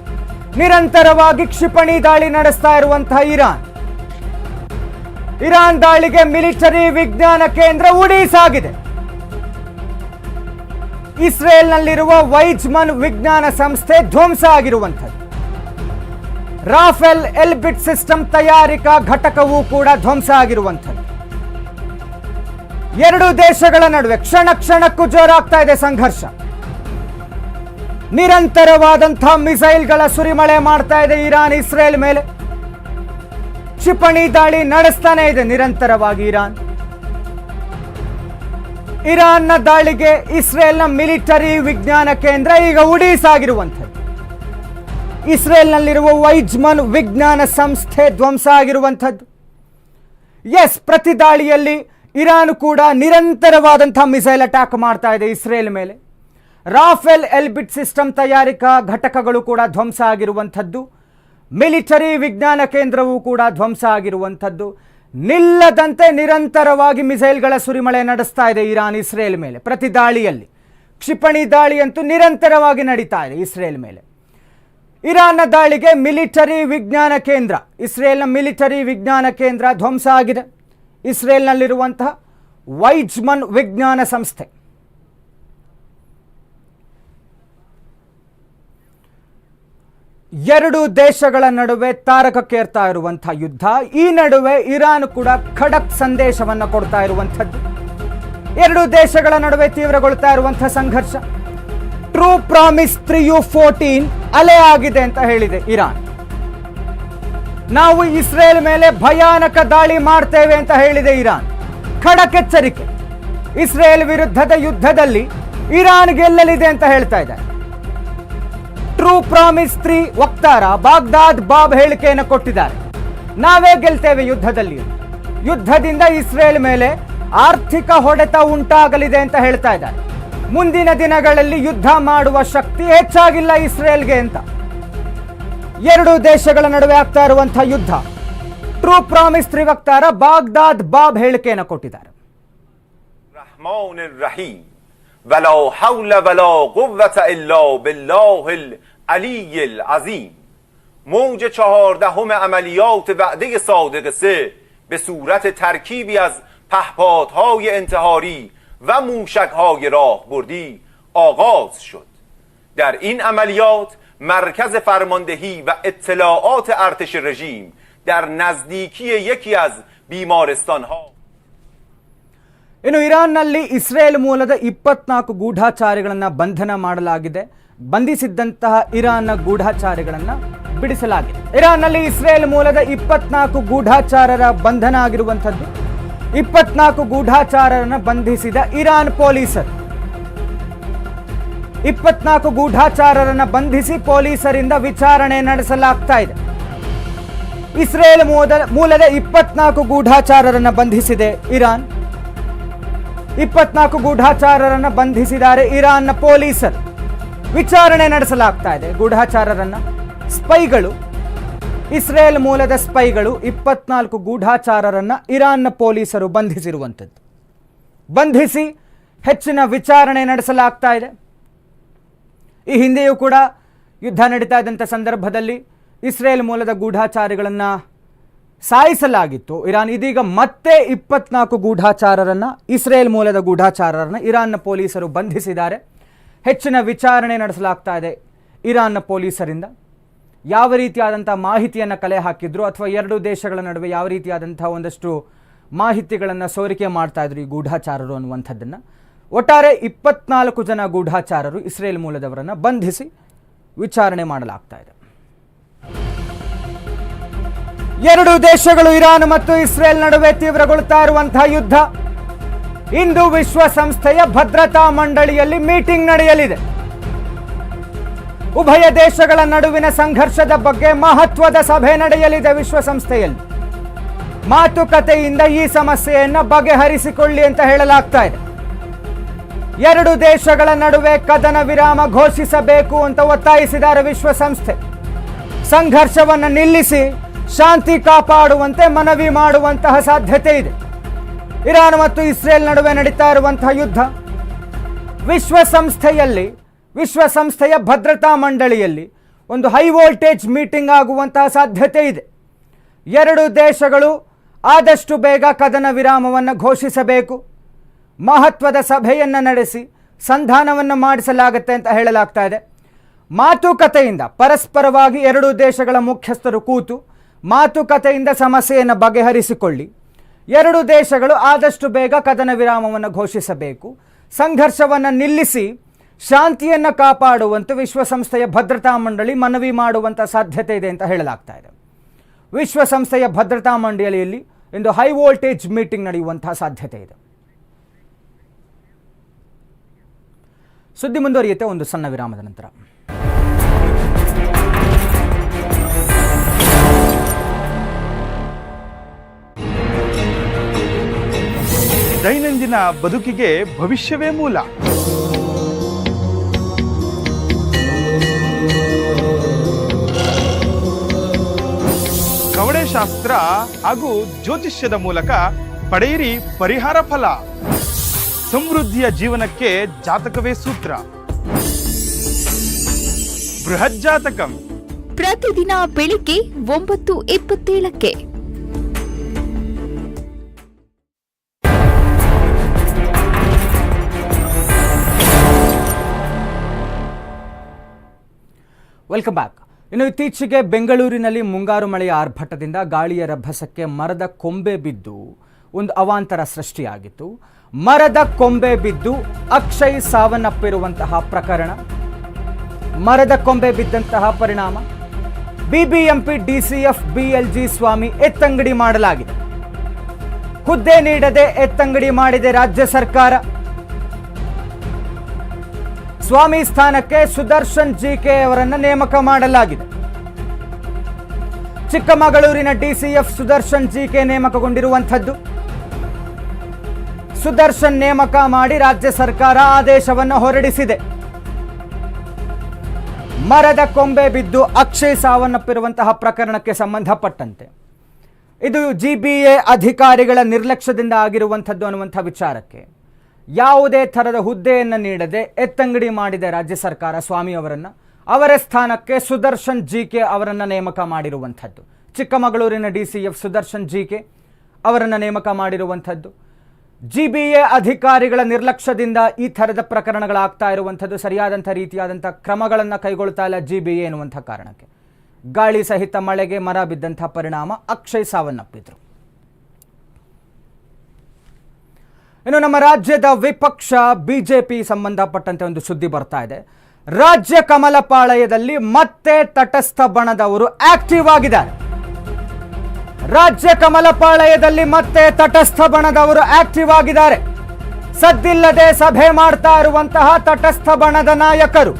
ನಿರಂತರವಾಗಿ ಕ್ಷಿಪಣಿ ದಾಳಿ ನಡೆಸ್ತಾ ಇರುವಂತಹ ಇರಾನ್. ಇರಾನ್ ದಾಳಿಗೆ ಮಿಲಿಟರಿ ವಿಜ್ಞಾನ ಕೇಂದ್ರ ಉಡೀಸಾಗಿದೆ. ಇಸ್ರೇಲ್ನಲ್ಲಿರುವ ವೈಜ್ಮನ್ ವಿಜ್ಞಾನ ಸಂಸ್ಥೆ ಧ್ವಂಸ ಆಗಿರುವಂಥದ್ದು. ರಾಫೆಲ್ ಎಲ್ಬಿಟ್ ಸಿಸ್ಟಮ್ ತಯಾರಿಕಾ ಘಟಕವೂ ಕೂಡ ಧ್ವಂಸ ಆಗಿರುವಂಥದ್ದು. ಎರಡು ದೇಶಗಳ ನಡುವೆ ಕ್ಷಣ ಕ್ಷಣಕ್ಕೂ ಜೋರಾಗ್ತಾ ಇದೆ ಸಂಘರ್ಷ. ನಿರಂತರವಾದಂತಹ ಮಿಸೈಲ್ಗಳ ಸುರಿಮಳೆ ಮಾಡ್ತಾ ಇದೆ ಇರಾನ್ ಇಸ್ರೇಲ್ ಮೇಲೆ. ಕ್ಷಿಪಣಿ ದಾಳಿ ನಡೆಸ್ತಾನೆ ಇದೆ ನಿರಂತರವಾಗಿ ಇರಾನ್. ಇರಾನ್ನ ದಾಳಿಗೆ ಇಸ್ರೇಲ್ನ ಮಿಲಿಟರಿ ವಿಜ್ಞಾನ ಕೇಂದ್ರ ಈಗ ಉಡೀಸಾಗಿರುವಂಥದ್ದು. ಇಸ್ರೇಲ್ನಲ್ಲಿರುವ ವೈಜ್ಮನ್ ವಿಜ್ಞಾನ ಸಂಸ್ಥೆ ಧ್ವಂಸ ಆಗಿರುವಂಥದ್ದು. ಎಸ್, ಪ್ರತಿ ದಾಳಿಯಲ್ಲಿ ಇರಾನ್ ಕೂಡ ನಿರಂತರವಾದಂಥ ಮಿಸೈಲ್ ಅಟ್ಯಾಕ್ ಮಾಡ್ತಾ ಇದೆ ಇಸ್ರೇಲ್ ಮೇಲೆ. ರಾಫೆಲ್ ಎಲ್ಬಿಟ್ ಸಿಸ್ಟಮ್ ತಯಾರಿಕಾ ಘಟಕಗಳು ಕೂಡ ಧ್ವಂಸ ಆಗಿರುವಂಥದ್ದು. ಮಿಲಿಟರಿ ವಿಜ್ಞಾನ ಕೇಂದ್ರವೂ ಕೂಡ ಧ್ವಂಸ ಆಗಿರುವಂಥದ್ದು. ನಿಲ್ಲದಂತೆ ನಿರಂತರವಾಗಿ ಮಿಸೈಲ್ಗಳ ಸುರಿಮಳೆ ನಡೆಸ್ತಾ ಇದೆ ಇರಾನ್, ಇಸ್ರೇಲ್ ಮೇಲೆ. ಪ್ರತಿ ದಾಳಿಯಲ್ಲಿ, ಕ್ಷಿಪಣಿ ದಾಳಿಯಂತೂ ನಿರಂತರವಾಗಿ ನಡೀತಾ ಇದೆ ಇಸ್ರೇಲ್ ಮೇಲೆ. ಇರಾನ್ನ ದಾಳಿಗೆ ಮಿಲಿಟರಿ ವಿಜ್ಞಾನ ಕೇಂದ್ರ, ಇಸ್ರೇಲ್ನ ಮಿಲಿಟರಿ ವಿಜ್ಞಾನ ಕೇಂದ್ರ ಧ್ವಂಸ ಆಗಿದೆ. ಇಸ್ರೇಲ್ನಲ್ಲಿರುವಂತಹ ವೈಜ್ಮನ್ ವಿಜ್ಞಾನ ಸಂಸ್ಥೆ. ಎರಡು ದೇಶಗಳ ನಡುವೆ ತಾರಕಕ್ಕೇರ್ತಾ ಇರುವಂತಹ ಯುದ್ಧ, ಈ ನಡುವೆ ಇರಾನ್ ಕೂಡ ಖಡಕ್ ಸಂದೇಶವನ್ನು ಕೊಡ್ತಾ ಇರುವಂಥದ್ದು. ಎರಡು ದೇಶಗಳ ನಡುವೆ ತೀವ್ರಗೊಳ್ತಾ ಇರುವಂತಹ ಸಂಘರ್ಷ. True promise three you fourteen ಅಲೆ ಆಗಿದೆ ಅಂತ ಹೇಳಿದೆ ಇರಾನ್. ನಾವು ಇಸ್ರೇಲ್ ಮೇಲೆ ಭಯಾನಕ ದಾಳಿ ಮಾಡ್ತೇವೆ ಅಂತ ಹೇಳಿದೆ ಇರಾನ್. ಖಡಕ್ ಎಚ್ಚರಿಕೆ. ಇಸ್ರೇಲ್ ವಿರುದ್ಧದ ಯುದ್ಧದಲ್ಲಿ ಇರಾನ್ ಗೆಲ್ಲಲಿದೆ ಅಂತ ಹೇಳ್ತಾ ಇದ್ದಾರೆ. ಟ್ರೂ ಪ್ರಾಮಿಸ್ ತ್ರೀ ವಕ್ತಾರ ಬಾಗ್ದಾದ್ ಬಾಬ್ ಹೇಳಿಕೆಯನ್ನು ಕೊಟ್ಟಿದ್ದಾರೆ ನಾವೇ ಗೆಲ್ತೇವೆ ಯುದ್ಧದಲ್ಲಿ ಯುದ್ಧದಿಂದ ಇಸ್ರೇಲ್ ಮೇಲೆ ಆರ್ಥಿಕ ಹೊಡೆತ ಉಂಟಾಗಲಿದೆ ಅಂತ ಹೇಳ್ತಾ ಇದ್ದಾರೆ ಮುಂದಿನ ದಿನಗಳಲ್ಲಿ ಯುದ್ಧ ಮಾಡುವ ಶಕ್ತಿ ಹೆಚ್ಚಾಗಿಲ್ಲ ಇಸ್ರೇಲ್ಗೆ ಅಂತ ಎರಡು ದೇಶಗಳ ನಡುವೆ ಆಗ್ತಾ ಇರುವಂತಹ ಯುದ್ಧ ಟ್ರೂ ಪ್ರಾಮಿಸ್ ತ್ರಿ ವಕ್ತಾರ ಬಾಗ್ದಾದ್ ಬಾಬ್ ಹೇಳಿಕೆಯನ್ನು ಕೊಟ್ಟಿದ್ದಾರೆ الرحمن الرحیم ولا حول ولا قوة الا بالله العلی العظیم موج چهاردهم عملیات وعده صادق سه به صورت ترکیبی از پهپادهای انتحاری و موشکهای راهبردی آغاز شد در این عملیات مرکز فرماندهی و اطلاعات ارتش رژیم در نزدیکی یکی از بیمارستانها ಇನ್ನು ಇರಾನ್ನಲ್ಲಿ ಇಸ್ರೇಲ್ ಮೂಲದ ಇಪ್ಪತ್ನಾಲ್ಕು ಗೂಢಾಚಾರಿಗಳನ್ನು ಬಂಧನ ಮಾಡಲಾಗಿದೆ ಬಂಧಿಸಿದ್ದಂತಹ ಇರಾನ್ನ ಗೂಢಾಚಾರಿಗಳನ್ನು ಬಿಡಿಸಲಾಗಿದೆ. ಇರಾನ್ನಲ್ಲಿ ಇಸ್ರೇಲ್ ಮೂಲದ ಇಪ್ಪತ್ನಾಲ್ಕು ಗೂಢಾಚಾರರ ಬಂಧನ ಆಗಿರುವಂಥದ್ದು. ಇಪ್ಪತ್ನಾಲ್ಕು ಗೂಢಾಚಾರರನ್ನು ಬಂಧಿಸಿದ ಇರಾನ್ ಪೊಲೀಸರು. ಇಪ್ಪತ್ನಾಲ್ಕು ಗೂಢಾಚಾರರನ್ನು ಬಂಧಿಸಿ ಪೊಲೀಸರಿಂದ ವಿಚಾರಣೆ ನಡೆಸಲಾಗ್ತಾ ಇದೆ. ಇಸ್ರೇಲ್ ಮೂಲ ಮೂಲದ ಇಪ್ಪತ್ನಾಲ್ಕು ಗೂಢಾಚಾರರನ್ನು ಬಂಧಿಸಿದೆ ಇರಾನ್. ಇಪ್ಪತ್ನಾಲ್ಕು ಗೂಢಾಚಾರರನ್ನು ಬಂಧಿಸಿದ್ದಾರೆ ಇರಾನ್ನ ಪೊಲೀಸರು. ವಿಚಾರಣೆ ನಡೆಸಲಾಗ್ತಾ ಇದೆ. ಗೂಢಾಚಾರರನ್ನ ಸ್ಪೈಗಳು, ಇಸ್ರೇಲ್ ಮೂಲದ ಸ್ಪೈಗಳು ಇಪ್ಪತ್ನಾಲ್ಕು ಗೂಢಾಚಾರರನ್ನ ಇರಾನ್ನ ಪೊಲೀಸರು ಬಂಧಿಸಿರುವಂಥದ್ದು. ಬಂಧಿಸಿ ಹೆಚ್ಚಿನ ವಿಚಾರಣೆ ನಡೆಸಲಾಗ್ತಾ ಇದೆ. ಈ ಹಿಂದೆಯೂ ಕೂಡ ಯುದ್ಧ ನಡೀತಾ ಇದ್ದಂಥ ಸಂದರ್ಭದಲ್ಲಿ ಇಸ್ರೇಲ್ ಮೂಲದ ಗೂಢಾಚಾರಿಗಳನ್ನು ಸಾಯಿಸಲಾಗಿತ್ತು. ಇರಾನ್ ಇದೀಗ ಮತ್ತೆ ಇಪ್ಪತ್ನಾಲ್ಕು ಗೂಢಾಚಾರರನ್ನ, ಇಸ್ರೇಲ್ ಮೂಲದ ಗೂಢಾಚಾರರನ್ನ ಇರಾನ್ನ ಪೊಲೀಸರು ಬಂಧಿಸಿದ್ದಾರೆ. ಹೆಚ್ಚಿನ ವಿಚಾರಣೆ ನಡೆಸಲಾಗ್ತಾ ಇದೆ. ಇರಾನ್ನ ಪೊಲೀಸರಿಂದ ಯಾವ ರೀತಿಯಾದಂಥ ಮಾಹಿತಿಯನ್ನು ಕಲೆ ಹಾಕಿದ್ರು ಅಥವಾ ಎರಡು ದೇಶಗಳ ನಡುವೆ ಯಾವ ರೀತಿಯಾದಂಥ ಒಂದಷ್ಟು ಮಾಹಿತಿಗಳನ್ನು ಸೋರಿಕೆ ಮಾಡ್ತಾ ಇದ್ರು ಈ ಗೂಢಾಚಾರರು ಅನ್ನುವಂಥದ್ದನ್ನು. ಒಟ್ಟಾರೆ ಇಪ್ಪತ್ನಾಲ್ಕು ಜನ ಗೂಢಾಚಾರರು ಇಸ್ರೇಲ್ ಮೂಲದವರನ್ನು ಬಂಧಿಸಿ ವಿಚಾರಣೆ ಮಾಡಲಾಗ್ತಾ ಇದೆ. ಎರಡು ದೇಶಗಳು ಇರಾನ್ ಮತ್ತು ಇಸ್ರೇಲ್ ನಡುವೆ ತೀವ್ರಗೊಳ್ತಾ ಇರುವಂತಹ ಯುದ್ಧ. ಇಂದು ವಿಶ್ವಸಂಸ್ಥೆಯ ಭದ್ರತಾ ಮಂಡಳಿಯಲ್ಲಿ ಮೀಟಿಂಗ್ ನಡೆಯಲಿದೆ. ಉಭಯ ದೇಶಗಳ ನಡುವಿನ ಸಂಘರ್ಷದ ಬಗ್ಗೆ ಮಹತ್ವದ ಸಭೆ ನಡೆಯಲಿದೆ ವಿಶ್ವಸಂಸ್ಥೆಯಲ್ಲಿ. ಮಾತುಕತೆಯಿಂದ ಈ ಸಮಸ್ಯೆಯನ್ನು ಬಗೆಹರಿಸಿಕೊಳ್ಳಿ ಅಂತ ಹೇಳಲಾಗ್ತಾ ಇದೆ. ಎರಡು ದೇಶಗಳ ನಡುವೆ ಕದನ ವಿರಾಮ ಘೋಷಿಸಬೇಕು ಅಂತ ಒತ್ತಾಯಿಸಿದ್ದಾರೆ ವಿಶ್ವಸಂಸ್ಥೆ. ಸಂಘರ್ಷವನ್ನು ನಿಲ್ಲಿಸಿ, ಶಾಂತಿ ಕಾಪಾಡುವಂತೆ ಮನವಿ ಮಾಡುವಂತಹ ಸಾಧ್ಯತೆ ಇದೆ. ಇರಾನ್ ಮತ್ತು ಇಸ್ರೇಲ್ ನಡುವೆ ನಡೀತಾ ಇರುವಂತಹ ಯುದ್ಧ. ವಿಶ್ವಸಂಸ್ಥೆಯಲ್ಲಿ, ವಿಶ್ವಸಂಸ್ಥೆಯ ಭದ್ರತಾ ಮಂಡಳಿಯಲ್ಲಿ ಒಂದು ಹೈ ವೋಲ್ಟೇಜ್ ಮೀಟಿಂಗ್ ಆಗುವಂತಹ ಸಾಧ್ಯತೆ ಇದೆ. ಎರಡು ದೇಶಗಳು ಆದಷ್ಟು ಬೇಗ ಕದನ ವಿರಾಮವನ್ನು ಘೋಷಿಸಬೇಕು. ಮಹತ್ವದ ಸಭೆಯನ್ನು ನಡೆಸಿ ಸಂಧಾನವನ್ನು ಮಾಡಿಸಲಾಗುತ್ತೆ ಅಂತ ಹೇಳಲಾಗ್ತಾ ಇದೆ. ಮಾತುಕತೆಯಿಂದ ಪರಸ್ಪರವಾಗಿ ಎರಡೂ ದೇಶಗಳ ಮುಖ್ಯಸ್ಥರು ಕೂತು ಮಾತುಕತೆಯಿಂದ ಸಮಸ್ಯೆಯನ್ನು ಬಗೆಹರಿಸಿಕೊಳ್ಳಿ. ಎರಡು ದೇಶಗಳು ಆದಷ್ಟು ಬೇಗ ಕದನ ವಿರಾಮವನ್ನು ಘೋಷಿಸಬೇಕು. ಸಂಘರ್ಷವನ್ನು ನಿಲ್ಲಿಸಿ ಶಾಂತಿಯನ್ನು ಕಾಪಾಡುವಂತೆ ವಿಶ್ವಸಂಸ್ಥೆಯ ಭದ್ರತಾ ಮಂಡಳಿ ಮನವಿ ಮಾಡುವಂಥ ಸಾಧ್ಯತೆ ಇದೆ ಅಂತ ಹೇಳಲಾಗ್ತಾ ಇದೆ. ವಿಶ್ವಸಂಸ್ಥೆಯ ಭದ್ರತಾ ಮಂಡಳಿಯಲ್ಲಿ ಇಂದು ಹೈ ವೋಲ್ಟೇಜ್ ಮೀಟಿಂಗ್ ನಡೆಯುವಂತಹ ಸಾಧ್ಯತೆ ಇದೆ. ಸುದ್ದಿ ಮುಂದುವರಿಯುತ್ತೆ ಒಂದು ಸಣ್ಣ ವಿರಾಮದ ನಂತರ. ದೈನಂದಿನ ಬದುಕಿಗೆ ಭವಿಷ್ಯವೇ ಮೂಲ. ಕವಡೆಶಾಸ್ತ್ರ ಹಾಗೂ ಜ್ಯೋತಿಷ್ಯದ ಮೂಲಕ ಪಡೆಯಿರಿ ಪರಿಹಾರ ಫಲ. ಸಮೃದ್ಧಿಯ ಜೀವನಕ್ಕೆ ಜಾತಕವೇ ಸೂತ್ರ. ಬೃಹತ್ ಜಾತಕಂ. ಪ್ರತಿದಿನ ಬೆಳಿಗ್ಗೆ ಒಂಬತ್ತು ಇಪ್ಪತ್ತೇಳಕ್ಕೆ. ವೆಲ್ಕಮ್ ಬ್ಯಾಕ್ ಇನ್ನು ಇತ್ತೀಚೆಗೆ ಬೆಂಗಳೂರಿನಲ್ಲಿ ಮುಂಗಾರು ಮಳೆಯ ಆರ್ಭಟದಿಂದ ಗಾಳಿಯ ರಭಸಕ್ಕೆ ಮರದ ಕೊಂಬೆ ಬಿದ್ದು ಒಂದು ಅವಾಂತರ ಸೃಷ್ಟಿಯಾಗಿತ್ತು. ಮರದ ಕೊಂಬೆ ಬಿದ್ದು ಅಕ್ಷಯ್ ಸಾವನ್ನಪ್ಪಿರುವಂತಹ ಪ್ರಕರಣ. ಮರದ ಕೊಂಬೆ ಬಿದ್ದಂತಹ ಪರಿಣಾಮ. ಬಿಬಿಎಂಪಿ ಡಿಸಿಎಫ್ ಬಿಎಲ್ಜಿ ಸ್ವಾಮಿ ಎತ್ತಂಗಡಿ ಮಾಡಲಾಗಿದೆ. ಹುದ್ದೆ ನೀಡದೆ ಎತ್ತಂಗಡಿ ಮಾಡಿದೆ ರಾಜ್ಯ ಸರ್ಕಾರ. ಸ್ವಾಮಿ ಸ್ಥಾನಕ್ಕೆ ಸುದರ್ಶನ್ ಜಿ ಕೆ ಅವರನ್ನು ನೇಮಕ ಮಾಡಲಾಗಿದೆ. ಚಿಕ್ಕಮಗಳೂರಿನ ಡಿಸಿಎಫ್ ಸುದರ್ಶನ್ ಜಿ ಕೆ ನೇಮಕಗೊಂಡಿರುವಂಥದ್ದು. ಸುದರ್ಶನ್ ನೇಮಕ ಮಾಡಿ ರಾಜ್ಯ ಸರ್ಕಾರ ಆದೇಶವನ್ನು ಹೊರಡಿಸಿದೆ. ಮರದ ಕೊಂಬೆ ಬಿದ್ದು ಅಕ್ಷಯ್ ಸಾವನ್ನಪ್ಪಿರುವಂತಹ ಪ್ರಕರಣಕ್ಕೆ ಸಂಬಂಧಪಟ್ಟಂತೆ. ಇದು ಜಿ ಬಿ ಎ ಅಧಿಕಾರಿಗಳ ನಿರ್ಲಕ್ಷ್ಯದಿಂದ ಆಗಿರುವಂಥದ್ದು ಅನ್ನುವಂಥ ವಿಚಾರಕ್ಕೆ. ಯಾವುದೇ ಥರದ ಹುದ್ದೆಯನ್ನು ನೀಡದೆ ಎತ್ತಂಗಡಿ ಮಾಡಿದೆ ರಾಜ್ಯ ಸರ್ಕಾರ ಸ್ವಾಮಿ ಅವರನ್ನು, ಅವರ ಸ್ಥಾನಕ್ಕೆ ಸುದರ್ಶನ್ ಜಿ ಕೆ ಅವರನ್ನು ನೇಮಕ ಮಾಡಿರುವಂಥದ್ದು. ಚಿಕ್ಕಮಗಳೂರಿನ D C F Sudarshan G K ಅವರನ್ನು ನೇಮಕ ಮಾಡಿರುವಂಥದ್ದು. ಜಿ ಬಿ ಎ ಅಧಿಕಾರಿಗಳ ನಿರ್ಲಕ್ಷ್ಯದಿಂದ ಈ ಥರದ ಪ್ರಕರಣಗಳಾಗ್ತಾ ಇರುವಂಥದ್ದು, ಸರಿಯಾದಂಥ ರೀತಿಯಾದಂಥ ಕ್ರಮಗಳನ್ನು ಕೈಗೊಳ್ತಾ ಇಲ್ಲ ಜಿ ಬಿ ಎ ಎನ್ನುವಂಥ ಕಾರಣಕ್ಕೆ. ಗಾಳಿ ಸಹಿತ ಮಳೆಗೆ ಮರ ಬಿದ್ದಂಥ ಪರಿಣಾಮ ಅಕ್ಷಯ್ ಸಾವನ್ನಪ್ಪಿದ್ರು. ಇನ್ನು ನಮ್ಮ ರಾಜ್ಯದ ವಿಪಕ್ಷ, ಬಿಜೆಪಿ ಸಂಬಂಧಪಟ್ಟಂತೆ ಒಂದು ಸುದ್ದಿ ಬರ್ತಾ ಇದೆ. ರಾಜ್ಯ ಕಮಲಪಾಳಯದಲ್ಲಿ ಮತ್ತೆ ತಟಸ್ಥ ಬಣದವರು ಆಕ್ಟಿವ್ ಆಗಿದ್ದಾರೆ. ರಾಜ್ಯ ಕಮಲಪಾಳಯದಲ್ಲಿ ಮತ್ತೆ ತಟಸ್ಥ ಬಣದವರು ಆಕ್ಟಿವ್ ಆಗಿದ್ದಾರೆ. ಸದ್ದಿಲ್ಲದೆ ಸಭೆ ಮಾಡ್ತಾ ಇರುವಂತಹ ತಟಸ್ಥ ಬಣದ ನಾಯಕರು.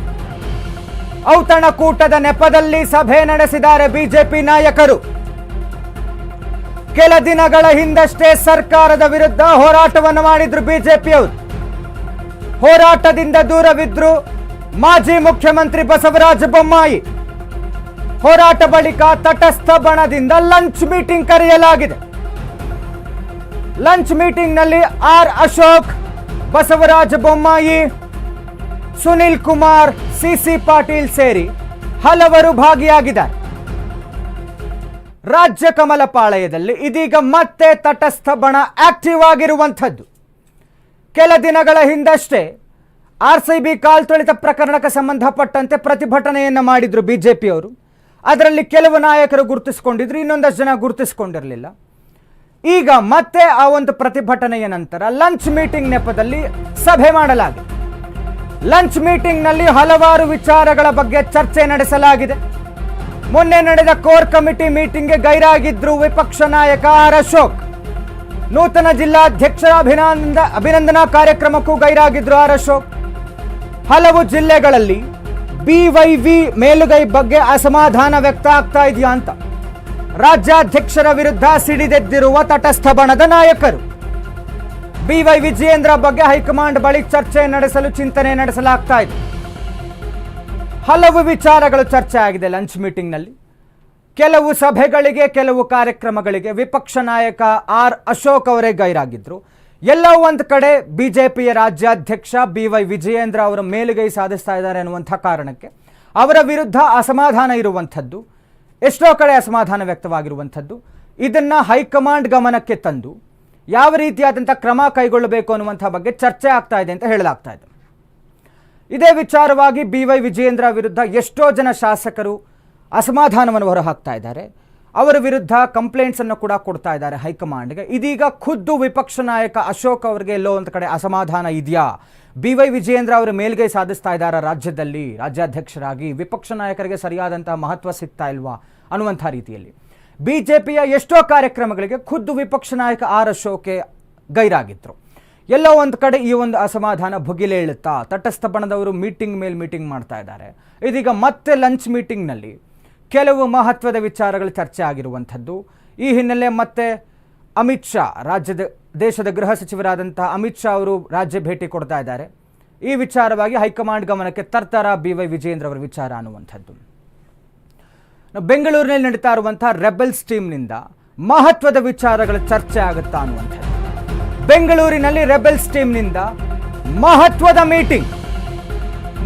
ಔತಣಕೂಟದ ನೆಪದಲ್ಲಿ ಸಭೆ ನಡೆಸಿದ್ದಾರೆ ಬಿಜೆಪಿ ನಾಯಕರು. ಕೆಲ ದಿನಗಳ ಹಿಂದಷ್ಟೇ ಸರ್ಕಾರದ ವಿರುದ್ಧ ಹೋರಾಟವನ್ನು ಮಾಡಿದ್ರು ಬಿಜೆಪಿಯವರು. ಹೋರಾಟದಿಂದ ದೂರವಿದ್ರು ಮಾಜಿ ಮುಖ್ಯಮಂತ್ರಿ ಬಸವರಾಜ ಬೊಮ್ಮಾಯಿ. ಹೋರಾಟ ಬಳಿಕ ತಟಸ್ಥ ಬಣದಿಂದ ಲಂಚ್ ಮೀಟಿಂಗ್ ಕರೆಯಲಾಗಿದೆ. Lunch ಮೀಟಿಂಗ್ನಲ್ಲಿ R Ashok, Basavaraja Bommai, Sunil Kumar C C Patil ಸೇರಿ ಹಲವರು ಭಾಗಿಯಾಗಿದ್ದಾರೆ. ರಾಜ್ಯ ಕಮಲಪಾಳಯದಲ್ಲಿ ಇದೀಗ ಮತ್ತೆ ತಟಸ್ಥ ಬಣ ಆಕ್ಟಿವ್ ಆಗಿರುವಂಥದ್ದು. ಕೆಲ ದಿನಗಳ ಹಿಂದಷ್ಟೇ ಆರ್ ಸಿ ಬಿ ಕಾಲ್ತೊಳಿತ ಪ್ರಕರಣಕ್ಕೆ ಸಂಬಂಧಪಟ್ಟಂತೆ ಪ್ರತಿಭಟನೆಯನ್ನು ಮಾಡಿದ್ರು ಪಿಯವರು ಅದರಲ್ಲಿ ಕೆಲವು ನಾಯಕರು ಗುರುತಿಸಿಕೊಂಡಿದ್ರು, ಇನ್ನೊಂದಷ್ಟು ಜನ ಗುರುತಿಸಿಕೊಂಡಿರಲಿಲ್ಲ. ಈಗ ಮತ್ತೆ ಆ ಒಂದು ಪ್ರತಿಭಟನೆಯ ನಂತರ ಲಂಚ್ ಮೀಟಿಂಗ್ ನೆಪದಲ್ಲಿ ಸಭೆ ಮಾಡಲಾಗಿದೆ. ಲಂಚ್ ಮೀಟಿಂಗ್ನಲ್ಲಿ ಹಲವಾರು ವಿಚಾರಗಳ ಬಗ್ಗೆ ಚರ್ಚೆ ನಡೆಸಲಾಗಿದೆ. ಮೊನ್ನೆ ನಡೆದ ಕೋರ್ ಕಮಿಟಿ ಮೀಟಿಂಗ್ಗೆ ಗೈರಾಗಿದ್ರು ವಿಪಕ್ಷ ನಾಯಕ ಆರ್ ಅಶೋಕ್. ನೂತನ ಜಿಲ್ಲಾಧ್ಯಕ್ಷರ ಅಭಿನಂದ, ಅಭಿನಂದನಾ ಕಾರ್ಯಕ್ರಮಕ್ಕೂ ಗೈರಾಗಿದ್ರು ಆರ್ ಅಶೋಕ್. ಹಲವು ಜಿಲ್ಲೆಗಳಲ್ಲಿ ಬಿವೈವಿ ಮೇಲುಗೈ ಬಗ್ಗೆ ಅಸಮಾಧಾನ ವ್ಯಕ್ತ ಆಗ್ತಾ ಇದೆಯಾ ಅಂತ. ರಾಜ್ಯಾಧ್ಯಕ್ಷರ ವಿರುದ್ಧ ಸಿಡಿದೆದ್ದಿರುವ ತಟಸ್ಥ ಬಣದ ನಾಯಕರು. ಬಿವೈ ವಿಜಯೇಂದ್ರ ಬಗ್ಗೆ ಹೈಕಮಾಂಡ್ ಬಳಿ ಚರ್ಚೆ ನಡೆಸಲು ಚಿಂತನೆ ನಡೆಸಲಾಗ್ತಾ ಇದೆ. ಹಲವು ವಿಚಾರಗಳು ಚರ್ಚೆ ಆಗಿದೆ ಲಂಚ್ ಮೀಟಿಂಗ್ನಲ್ಲಿ. ಕೆಲವು ಸಭೆಗಳಿಗೆ, ಕೆಲವು ಕಾರ್ಯಕ್ರಮಗಳಿಗೆ ವಿಪಕ್ಷ ನಾಯಕ ಆರ್ ಅಶೋಕ್ ಅವರೇ ಗೈರಾಗಿದ್ದರು ಎಲ್ಲೋ ಒಂದು ಕಡೆ ಬಿಜೆಪಿಯ ರಾಜ್ಯಾಧ್ಯಕ್ಷ ಬಿ ವೈ ವಿಜಯೇಂದ್ರ ಅವರ ಮೇಲುಗೈ ಸಾಧಿಸ್ತಾ ಇದ್ದಾರೆ ಅನ್ನುವಂಥ ಕಾರಣಕ್ಕೆ ಅವರ ವಿರುದ್ಧ ಅಸಮಾಧಾನ ಇರುವಂಥದ್ದು, ಎಷ್ಟೋ ಕಡೆ ಅಸಮಾಧಾನ ವ್ಯಕ್ತವಾಗಿರುವಂಥದ್ದು, ಇದನ್ನು ಹೈಕಮಾಂಡ್ ಗಮನಕ್ಕೆ ತಂದು ಯಾವ ರೀತಿಯಾದಂಥ ಕ್ರಮ ಕೈಗೊಳ್ಳಬೇಕು ಅನ್ನುವಂಥ ಬಗ್ಗೆ ಚರ್ಚೆ ಆಗ್ತಾ ಇದೆ ಅಂತ ಹೇಳಲಾಗ್ತಾ ಇದೆ. ಇದೇ ವಿಚಾರವಾಗಿ ಬಿ ವೈ ವಿಜಯೇಂದ್ರ ವಿರುದ್ಧ ಎಷ್ಟೋ ಜನ ಶಾಸಕರು ಅಸಮಾಧಾನವನ್ನು ಹೊರಹಾಕ್ತಾ ಇದ್ದಾರೆ. ಅವರ ವಿರುದ್ಧ ಕಂಪ್ಲೇಂಟ್ಸ್ ಅನ್ನು ಕೂಡ ಕೊಡ್ತಾ ಇದ್ದಾರೆ ಹೈಕಮಾಂಡ್ಗೆ. ಇದೀಗ ಖುದ್ದು ವಿಪಕ್ಷ ನಾಯಕ ಅಶೋಕ್ ಅವರಿಗೆ ಎಲ್ಲೋ ಒಂದು ಕಡೆ ಅಸಮಾಧಾನ ಇದೆಯಾ? ಬಿ ವೈ ವಿಜಯೇಂದ್ರ ಅವರು ಮೇಲ್ಗೈ ಸಾಧಿಸ್ತಾ ಇದ್ದಾರೆ ರಾಜ್ಯದಲ್ಲಿ? ರಾಜ್ಯಾಧ್ಯಕ್ಷರಾಗಿ ವಿಪಕ್ಷ ನಾಯಕರಿಗೆ ಸರಿಯಾದಂತಹ ಮಹತ್ವ ಸಿಗ್ತಾ ಇಲ್ವಾ ಅನ್ನುವಂಥ ರೀತಿಯಲ್ಲಿ. ಬಿಜೆಪಿಯ ಎಷ್ಟೋ ಕಾರ್ಯಕ್ರಮಗಳಿಗೆ ಖುದ್ದು ವಿಪಕ್ಷ ನಾಯಕ ಆರ್ ಅಶೋಕೆ ಗೈರಾಗಿದ್ರು. ಎಲ್ಲೋ ಒಂದು ಕಡೆ ಈ ಒಂದು ಅಸಮಾಧಾನ ಭುಗಿಲೇಳುತ್ತಾ ತಟಸ್ಥ ಬಣದವರು ಮೀಟಿಂಗ್ ಮೇಲೆ ಮೀಟಿಂಗ್ ಮಾಡ್ತಾ ಇದ್ದಾರೆ. ಇದೀಗ ಮತ್ತೆ ಲಂಚ್ ಮೀಟಿಂಗ್ನಲ್ಲಿ ಕೆಲವು ಮಹತ್ವದ ವಿಚಾರಗಳು ಚರ್ಚೆ ಆಗಿರುವಂಥದ್ದು. ಈ ಹಿನ್ನೆಲೆ ಮತ್ತೆ ಅಮಿತ್ ಶಾ ರಾಜ್ಯದ, ದೇಶದ ಗೃಹ ಸಚಿವರಾದಂತಹ ಅಮಿತ್ ಶಾ ಅವರು ರಾಜ್ಯ ಭೇಟಿ ಕೊಡ್ತಾ ಇದ್ದಾರೆ. ಈ ವಿಚಾರವಾಗಿ ಹೈಕಮಾಂಡ್ ಗಮನಕ್ಕೆ ತರ್ತಾರ ಬಿ ವೈ ವಿಜಯೇಂದ್ರ ಅವರ ವಿಚಾರ ಅನ್ನುವಂಥದ್ದು. ನಾವು ಬೆಂಗಳೂರಿನಲ್ಲಿ ನಡೀತಾ ಇರುವಂತಹ ರೆಬೆಲ್ಸ್ ಟೀಮ್ನಿಂದ ಮಹತ್ವದ ವಿಚಾರಗಳ ಚರ್ಚೆ ಆಗುತ್ತಾ ಅನ್ನುವಂಥದ್ದು. ಬೆಂಗಳೂರಿನಲ್ಲಿ ರೆಬೆಲ್ಸ್ ಟೀಮ್ನಿಂದ ಮಹತ್ವದ ಮೀಟಿಂಗ್.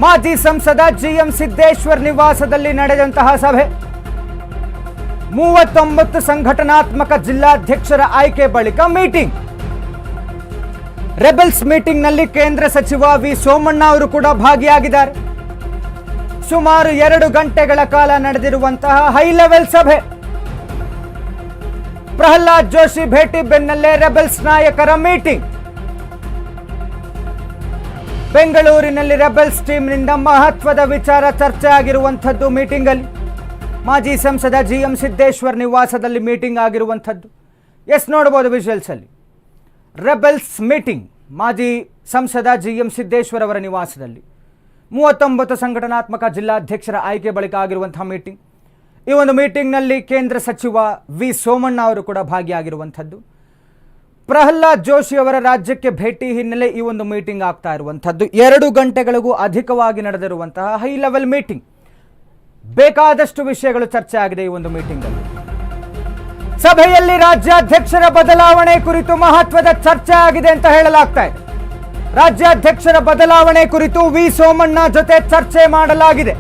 ಮಾಜಿ ಸಂಸದ ಜಿಎಂ ಸಿದ್ದೇಶ್ವರ್ ನಿವಾಸದಲ್ಲಿ ನಡೆದಂತಹ ಸಭೆ. ಮೂವತ್ತೊಂಬತ್ತು ಸಂಘಟನಾತ್ಮಕ ಜಿಲ್ಲಾಧ್ಯಕ್ಷರ ಆಯ್ಕೆ ಬಳಿಕ ಮೀಟಿಂಗ್. ರೆಬೆಲ್ಸ್ ಮೀಟಿಂಗ್ನಲ್ಲಿ ಕೇಂದ್ರ ಸಚಿವ ವಿ ಸೋಮಣ್ಣ ಅವರು ಕೂಡ ಭಾಗಿಯಾಗಿದ್ದಾರೆ. ಸುಮಾರು ಎರಡು ಗಂಟೆಗಳ ಕಾಲ ನಡೆದಿರುವಂತಹ ಹೈ ಲೆವೆಲ್ ಸಭೆ. ಪ್ರಹ್ಲಾದ್ ಜೋಶಿ ಭೇಟಿ ಬೆನ್ನಲ್ಲೇ ರೆಬೆಲ್ಸ್ ನಾಯಕರ ಮೀಟಿಂಗ್. ಬೆಂಗಳೂರಿನಲ್ಲಿ ರೆಬೆಲ್ಸ್ ಟೀಮ್ನಿಂದ ಮಹತ್ವದ ವಿಚಾರ ಚರ್ಚೆ ಆಗಿರುವಂಥದ್ದು ಮೀಟಿಂಗ್ ಅಲ್ಲಿ ಮಾಜಿ ಸಂಸದ ಜಿ ಎಂ ಸಿದ್ದೇಶ್ವರ್ ನಿವಾಸದಲ್ಲಿ ಮೀಟಿಂಗ್ ಆಗಿರುವಂಥದ್ದು. ಎಸ್ ನೋಡ್ಬೋದು ವಿಜುವಲ್ಸ್ ಅಲ್ಲಿ ರೆಬೆಲ್ಸ್ ಮೀಟಿಂಗ್, ಮಾಜಿ ಸಂಸದ ಜಿ ಎಂ ಸಿದ್ದೇಶ್ವರ್ ಅವರ ನಿವಾಸದಲ್ಲಿ. ಮೂವತ್ತೊಂಬತ್ತು ಸಂಘಟನಾತ್ಮಕ ಜಿಲ್ಲಾಧ್ಯಕ್ಷರ ಆಯ್ಕೆ ಬಳಿಕ ಆಗಿರುವಂತಹ ಮೀಟಿಂಗ್. ಈ ಒಂದು ಮೀಟಿಂಗ್ನಲ್ಲಿ ಕೇಂದ್ರ ಸಚಿವ ವಿ ಸೋಮಣ್ಣ ಅವರು ಕೂಡ ಭಾಗಿಯಾಗಿರುವಂಥದ್ದು. ಪ್ರಹ್ಲಾದ್ ಜೋಶಿ ಅವರ ರಾಜ್ಯಕ್ಕೆ ಭೇಟಿ ಹಿನ್ನೆಲೆ ಈ ಒಂದು ಮೀಟಿಂಗ್ ಆಗ್ತಾ ಇರುವಂಥದ್ದು. ಎರಡು ಗಂಟೆಗಳಿಗೂ ಅಧಿಕವಾಗಿ ನಡೆದಿರುವಂತಹ ಹೈ ಲೆವೆಲ್ ಮೀಟಿಂಗ್. ಬೇಕಾದಷ್ಟು ವಿಷಯಗಳು ಚರ್ಚೆ ಆಗಿದೆ ಈ ಒಂದು ಮೀಟಿಂಗಲ್ಲಿ. ಸಭೆಯಲ್ಲಿ ರಾಜ್ಯಾಧ್ಯಕ್ಷರ ಬದಲಾವಣೆ ಕುರಿತು ಮಹತ್ವದ ಚರ್ಚೆ ಆಗಿದೆ ಅಂತ ಹೇಳಲಾಗ್ತಾ ಇದೆ. ರಾಜ್ಯಾಧ್ಯಕ್ಷರ ಬದಲಾವಣೆ ಕುರಿತು ವಿ ಸೋಮಣ್ಣ ಜೊತೆ ಚರ್ಚೆ ಮಾಡಲಾಗಿದೆ.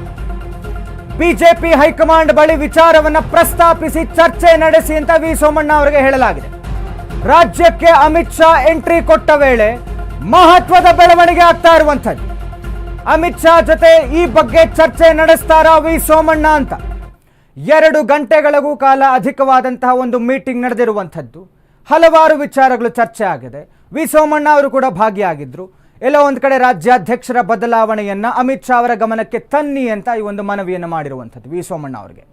ಬಿಜೆಪಿ ಹೈಕಮಾಂಡ್ ಬಳಿ ವಿಚಾರವನ್ನ ಪ್ರಸ್ತಾಪಿಸಿ ಚರ್ಚೆ ನಡೆಸಿ ಅಂತ ವಿ ಸೋಮಣ್ಣ ಅವರಿಗೆ ಹೇಳಲಾಗಿದೆ. ರಾಜ್ಯಕ್ಕೆ ಅಮಿತ್ ಶಾ ಎಂಟ್ರಿ ಕೊಟ್ಟ ವೇಳೆ ಮಹತ್ವದ ಬೆಳವಣಿಗೆ ಆಗ್ತಾ ಇರುವಂಥದ್ದು. ಅಮಿತ್ ಶಾ ಜೊತೆ ಈ ಬಗ್ಗೆ ಚರ್ಚೆ ನಡೆಸ್ತಾರ ವಿ ಸೋಮಣ್ಣ ಅಂತ. ಎರಡು ಗಂಟೆಗಳಿಗೂ ಕಾಲ ಅಧಿಕವಾದಂತಹ ಒಂದು ಮೀಟಿಂಗ್ ನಡೆದಿರುವಂಥದ್ದು. ಹಲವಾರು ವಿಚಾರಗಳು ಚರ್ಚೆ ಆಗಿದೆ. ವಿ ಸೋಮಣ್ಣ ಅವರು ಕೂಡ ಭಾಗಿಯಾಗಿದ್ರು. ಎಲ್ಲೋ ಒಂದು ಕಡೆ ರಾಜ್ಯಾಧ್ಯಕ್ಷರ ಬದಲಾವಣೆಯನ್ನ ಅಮಿತ್ ಶಾ ಅವರ ಗಮನಕ್ಕೆ ತನ್ನಿ ಅಂತ ಈ ಒಂದು ಮನವಿಯನ್ನು ಮಾಡಿರುವಂಥದ್ದು ವಿ ಸೋಮಣ್ಣ ಅವರಿಗೆ.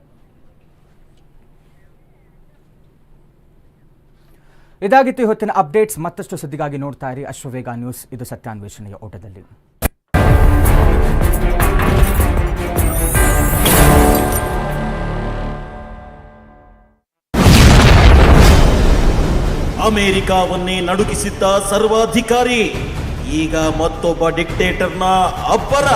ಇದಾಗಿತ್ತು ಇವತ್ತಿನ ಅಪ್ಡೇಟ್ಸ್. ಮತ್ತಷ್ಟು ಸುದ್ದಿಗಾಗಿ ನೋಡ್ತಾ ಇರಿ ಅಶ್ವವೇಗ ನ್ಯೂಸ್. ಇದು ಸತ್ಯಾನ್ವೇಷಣೆಯ ಓಟದಲ್ಲಿ. ಅಮೆರಿಕವನ್ನೇ ನಡುಗಿಸಿದ್ದ ಸರ್ವಾಧಿಕಾರಿ ಈಗ ಮತ್ತೊಬ್ಬ ಡಿಕ್ಟೇಟರ್ನ ಅಬ್ಬರ.